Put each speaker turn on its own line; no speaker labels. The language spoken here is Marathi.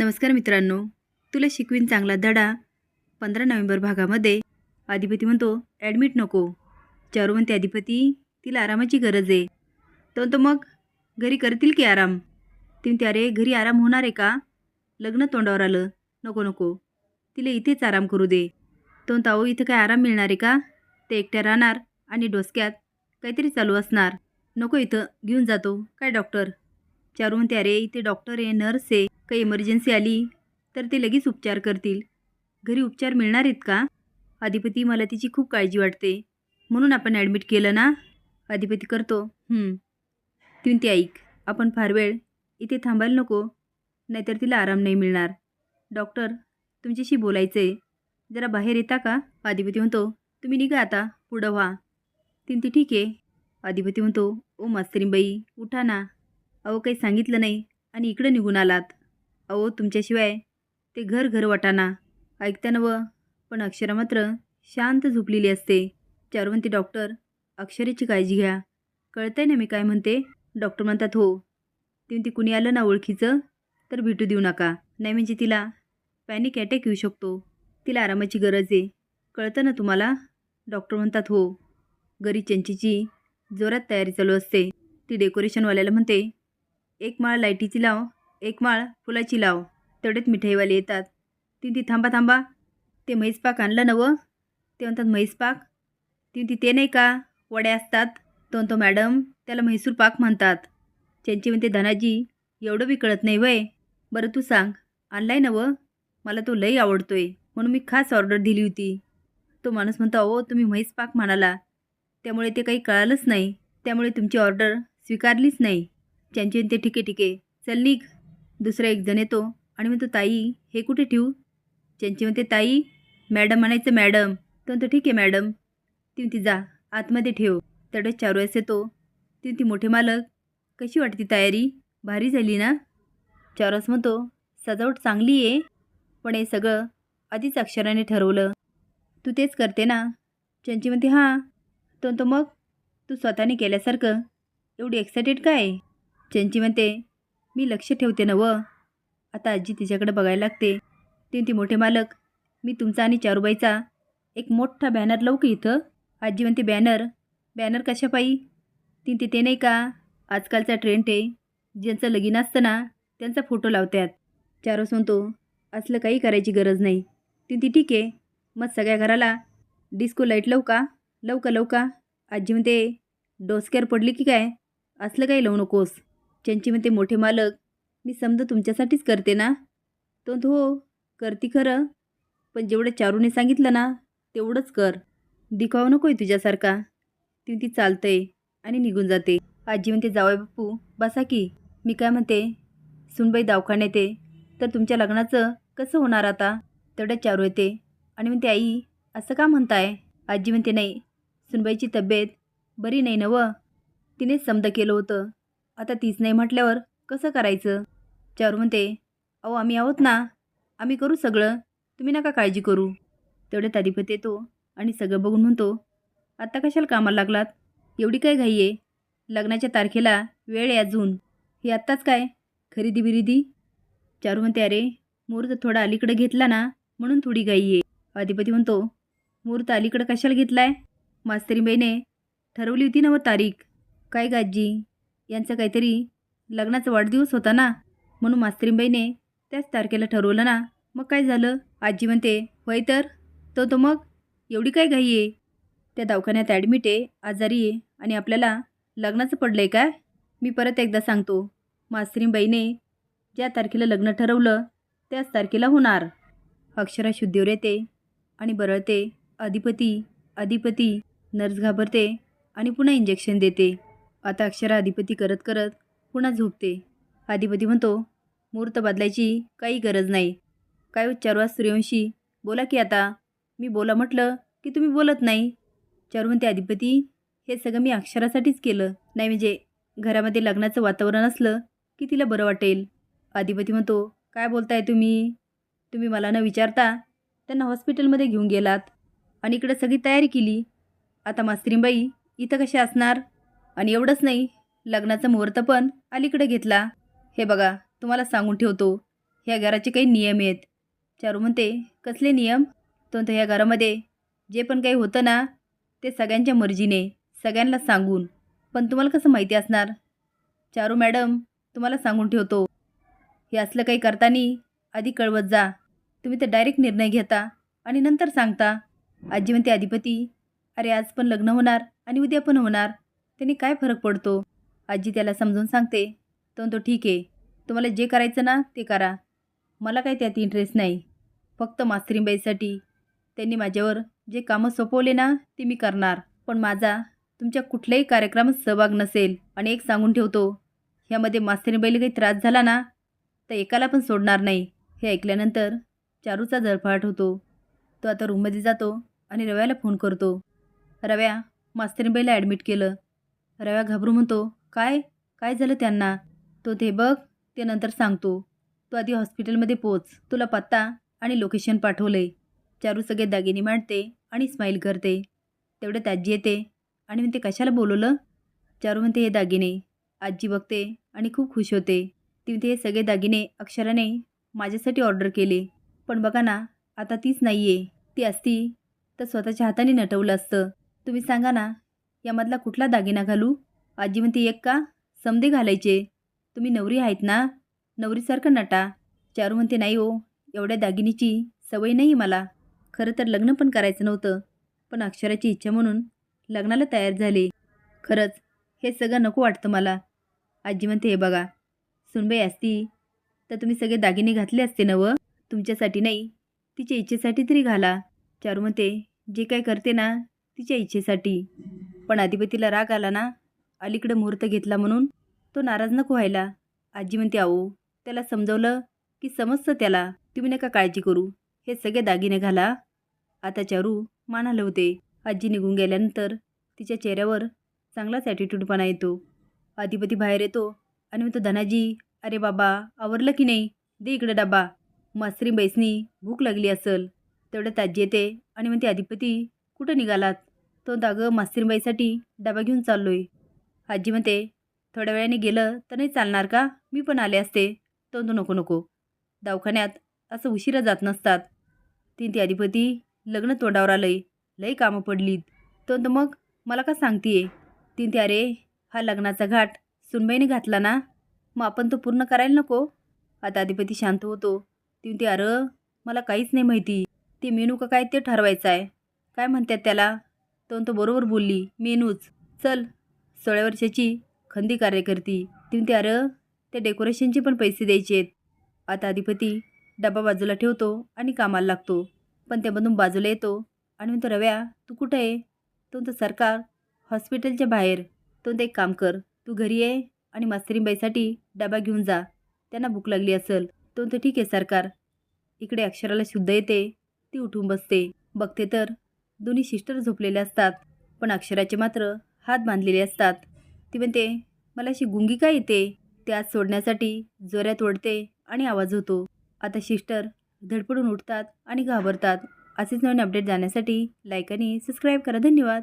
नमस्कार मित्रांनो. तुला शिकवीन चांगला धडा पंधरा नोव्हेंबर भागामध्ये. अधिपती म्हणतो ॲडमिट नको. चारू म्हणते अधिपती तिला आरामाची गरज आहे. तो म्हणतो मग घरी करतील की आराम? ती म्हणते अरे घरी आराम होणार आहे का? लग्न तोंडावर आलं नको नको. तिला इथेच आराम करू दे. तो म्हणतो अहो इथं काय आराम मिळणार आहे का? ते एकट्या राहणार आणि डोसक्यात काहीतरी चालू असणार. नको इथं घेऊन जातो काय डॉक्टर? चारू म्हणते अरे इथे डॉक्टर आहे नर्स आहे. काही इमर्जन्सी आली तर ते लगेच उपचार करतील. घरी उपचार मिळणार आहेत का? अधिपती मला तिची खूप काळजी वाटते. म्हणून आपण ॲडमिट केलं ना? अधिपती करतो. "हं." ते ऐक. आपण फार वेळ इथे थांबायला नको. नाहीतर तिला आराम नाही मिळणार. डॉक्टर तुमच्याशी बोलायचं आहे जरा बाहेर येता का? अधिपती म्हणतो तुम्ही निघा आता. पुढं व्हा. ती ठीक आहे. अधिपती म्हणतो ओ मास्तरीबाई उठा ना. अहो काही सांगितलं नाही आणि इकडं निघून आलात. अहो तुमच्याशिवाय ते घर घर वाटाना ऐकताना व पण अक्षरा मात्र शांत झोपलेली असते. चारू डॉक्टर अक्षरेची काळजी घ्या. कळतंय ना मी काय म्हणते? डॉक्टर म्हणतात हो. ती कुणी आलं ना ओळखीचं? तर भेटू देऊ नका. नाही म्हणजे तिला पॅनिक अटॅक येऊ शकतो. तिला आरामाची गरज आहे. कळतं ना तुम्हाला? डॉक्टर म्हणतात हो. घरी चंचीची जोरात तयारी चालू असते. ती डेकोरेशनवाल्याला म्हणते एक माळ लाईटीची लाव. एक माळ फुलाची लाव तेवढेच मिठाईवाले येतात. ती ती थांबा थांबा. ते म्हैसपाक आणलं नवं. ते म्हणतात म्हैसपाक तीन ती ती ते नाही का? वड्या असतात. तो म्हणतो मॅडम त्याला म्हैसूर पाक म्हणतात. त्यांची म्हणते धनाजी एवढं बी कळत नाही वय. बरं तू सांग. आणलाय नवं? मला तो लई आवडतोय. म्हणून मी खास ऑर्डर दिली होती. तो माणूस म्हणतो अहो तुम्ही म्हैस पाक म्हणाला. त्यामुळे ते काही कळालंच नाही. त्यामुळे तुमची ऑर्डर स्वीकारलीच नाही. त्यांची ते ठीके ठीके चल निघ. दुसरा एक जण येतो आणि म्हणतो ताई हे कुठे ठेवू? त्यांची म्हणते ताई मॅडम म्हणायचं मॅडम. तर म्हणतो ठीक आहे मॅडम. ती म्हणती जा आतमध्ये ठेव. त्यावेळेस चार वेळेस येतो. ती म्हणती मोठे मालक कशी वाटते तयारी? भारी झाली ना? चारस म्हणतो सजावट चांगली आहे पण हे सगळं आधीच अक्षराने ठरवलं. तू तेच करते ना? चंची म्हणते हां. तो म्हणतो मग? तू स्वतःने केल्यासारखं? एवढी एक्सायटेड काय चंची म्हणते मी लक्ष ठेवते ना व आता आजी तिच्याकडे बघायला लागते. ती ती मोठे मालक मी तुमचा आणि चारूबाईचा एक मोठा बॅनर लावू की इथं? आजी म्हणते बॅनर? बॅनर कशा पायी? ती ते नाही का? आजकालचा ट्रेंड आहे. ज्यांचं लगीन असतं ना त्यांचा फोटो लावतात. चारो म्हणतो असलं काही करायची गरज नाही. तीन ती ठीक आहे. मग सगळ्या घराला डिस्को लाइट लावू का? लावू का लावू का? आजी म्हणते डोसक्यावर पडली की काय? असलं काही लावू नकोस. त्यांची म्हणते मोठे मालक मी समजा तुमच्यासाठीच करते ना. तो हो करती खरं पण जेवढं चारूने सांगितलं ना तेवढंच कर. दिखावा नको आहे तुझ्यासारखा. ती ती चालतंय आणि निघून जाते. आजी म्हणते जावय बापू बसा की. मी काय म्हणते सुनबाई दवाखान्यात येते. तर तुमच्या लग्नाचं कसं होणार आता? तेवढ्या चारू येते. आणि म्हणते आई असं का म्हणताय? आजी म्हणते नाही सुनबाईची तब्येत बरी नाही नव तिनेच समद केलं होतं. आता तीच नाही म्हटल्यावर कसं करायचं? चारू म्हणते अहो आम्ही आहोत ना. आम्ही करू सगळं. तुम्ही नका काळजी करू. तेवढ्यात अधिपती येतो आणि सगळं बघून म्हणतो आत्ता कशाला कामाला लागलात? एवढी काय घाई आहे? लग्नाच्या तारखेला वेळ आहे अजून. हे आत्ताच काय? खरेदी बिरिदी? चारू म्हणते अरे मुहूर्त थोडा अलीकडे घेतला ना म्हणून थोडी घाई आहे. अधिपती म्हणतो मुहूर्त अलीकडं कशाला घेतला आहे मास्तरीबाईने ठरवली होती ना व तारीख. काय गाजी यांचा काहीतरी लग्नाचा वाढदिवस होता ना? म्हणून मास्तरीबाईने त्याच तारखेला ठरवलं ना? मग काय झालं? आजी म्हणते होय तर? तो तो मग? एवढी काय घाई आहे? त्या दवाखान्यात ॲडमिट आहे आजारी आहे आणि आपल्याला लग्नाचं पडलं आहे काय? मी परत एकदा सांगतो. मास्तरीबाईने ज्या तारखेला लग्न ठरवलं त्याच तारखेला होणार. अक्षरा शुद्धीवर येते आणि बरळते अधिपती अधिपती नर्स घाबरते आणि पुन्हा इंजेक्शन देते. आता अक्षरा अधिपती करत करत पुन्हा झोपते. अधिपती म्हणतो मुहूर्त बदलायची काही गरज नाही. काय उच्चारवास सूर्यवंशी? बोला की आता. मी बोला म्हटलं की तुम्ही बोलत नाही. चारू म्हणते अधिपती हे सगळं मी अक्षरासाठीच केलं. नाही म्हणजे घरामध्ये लग्नाचं वातावरण असलं की तिला बरं वाटेल. अधिपती म्हणतो काय बोलताय तुम्ही? तुम्ही मला न विचारता त्यांना हॉस्पिटलमध्ये घेऊन गेलात आणि इकडं सगळी तयारी केली. आता मास्त्रींबाई इथं कसे असणार? आणि एवढंच नाही लग्नाचा मुहूर्त पण अलीकडे घेतला. हे बघा तुम्हाला सांगून ठेवतो ह्या घराचे काही नियम आहेत. चारू म्हणते कसले नियम? तो ह्या घरामध्ये जे पण काही होतं ना ते सगळ्यांच्या मर्जीने सगळ्यांना सांगून. पण तुम्हाला कसं माहिती असणार? चारू मॅडम तुम्हाला सांगून ठेवतो. हे असलं काही करताना आधी कळवत जा. तुम्ही तर डायरेक्ट निर्णय घेता आणि नंतर सांगता. आजी म्हणते अधिपती अरे आज पण लग्न होणार आणि उद्या पण होणार. त्याने काय फरक पडतो? आजी त्याला समजून सांगते तो ठीक आहे. तुम्हाला जे करायचं ना ते करा. मला काही त्यात इंटरेस्ट नाही. फक्त मास्तरीबाईसाठी. त्यांनी माझ्यावर जे कामं सोपवले ना ते मी करणार. पण माझा तुमच्या कुठल्याही कार्यक्रमात सहभाग नसेल आणि एक सांगून ठेवतो ह्यामध्ये मास्तरीबाईला काही त्रास झाला ना तर एकाला पण सोडणार नाही. हे ऐकल्यानंतर चारूचा जळफाट होतो. तो आता रूममध्ये जातो आणि रव्याला फोन करतो. रव्या मास्तरीबाईला ॲडमिट केलं. रव्या घाबरू म्हणतो काय? काय झालं त्यांना? तो ते बघ ते नंतर सांगतो. तू आधी हॉस्पिटलमध्ये पोच तुला पत्ता आणि लोकेशन पाठवले. चारू सगळे दागिने मांडते आणि स्माईल करते. तेवढ्यात आजी येते आणि म्हणते कशाला बोलवलं? चारू म्हणते हे दागिने. आजी बघते आणि खूप खुश होते. ती म्हणते हे सगळे दागिने अक्षराने माझ्यासाठी ऑर्डर केले. पण बघा ना आता तीच नाही आहे ती असती तर स्वतःच्या हाताने नटवलं असतं. तुम्ही सांगा ना यामधला कुठला दागिना घालू? आजी म्हणते एक का? समदे घालायचे. तुम्ही नवरी आहेत ना? नवरीसारखं नटा. चारू म्हणते नाही हो एवढ्या दागिनीची सवय नाही मला. खरं तर लग्न पण करायचं नव्हतं. पण अक्षराची इच्छा म्हणून लग्नाला तयार झाले. खरंच हे सगळं नको वाटतं मला. आजी म्हणते हे बघा सुनबाई असती तर तुम्ही सगळे दागिने घातले असते नवं? तुमच्यासाठी नाही तिच्या इच्छेसाठी तरी घाला. चारू म्हणते जे काय करते ना तिच्या इच्छेसाठी. पण अधिपतीला राग आला ना? अलीकडं मुहूर्त घेतला म्हणून? तो नाराज नको व्हायला. आजी म्हणते आहो त्याला समजवलं की समजतं त्याला. तुम्ही नका काळजी करू. हे सगळे दागिने घाला. आता चारू मान हलवते आजी निघून गेल्यानंतर तिच्या चेहऱ्यावर चांगलाच ॲटिट्यूडपणा येतो अधिपती बाहेर येतो आणि म्हणतो धनाजी अरे बाबा आवरलं की नाही? दे इकडे डबा. मास्तरी बैसनी भूक लागली असेल. तेवढ्यात आजी येते आणि म्हणते अधिपती कुठं निघालात? तो दागं मास्तरीबाईसाठी डबा घेऊन चाललोय. आजी म्हणते थोड्या वेळाने गेलं तर नाही चालणार का? मी पण आले असते. तो तो नको नको. दवाखान्यात असं उशिरा जात नसतात. तीन ते अधिपती लग्न तोंडावर आलंय. लई कामं पडलीत. तो तर मग मला का सांगतीये? तीन ते अरे हा लग्नाचा घाट सुनबाईने घातला ना? मग आपण तो पूर्ण करायला नको? आता अधिपती शांत होतो. तीन ते अरे मला काहीच नाही माहिती. ते मेनू का काय ते ठरवायचं आहे काय म्हणतात त्याला? तो तो बरोबर बोलली. मेनूच. चल. सोळ्या वर्षाची खंदी कार्यकर्ती. तीन ते अरे त्या डेकोरेशनचे पण पैसे द्यायचे आहेत. आता अधिपती डबा बाजूला ठेवतो आणि कामाला लागतो. पण त्यामधून बाजूला येतो आणि म्हणतो रव्या तू कुठं आहे? तो म्हणतो सरकार. हॉस्पिटलच्या बाहेर. तो म्हणतो एक काम कर. तू घरी ये आणि मास्तरीबाईसाठी डबा घेऊन जा. त्यांना भूक लागली असेल. तो म्हणतो ठीक आहे सरकार. इकडे अक्षराला शुद्ध येते. ती उठून बसते. बघते तर दोन्ही सिस्टर झोपलेले असतात. पण अक्षराचे मात्र हात बांधलेले असतात. ती म्हणते मला अशी गुंगी का येते? त्यात सोडण्यासाठी जोऱ्यात ओढते आणि आवाज होतो. आता सिस्टर धडपडून उठतात आणि घाबरतात. असेच नवीन अपडेट जाण्यासाठी लाईक आणि सबस्क्राईब करा. धन्यवाद.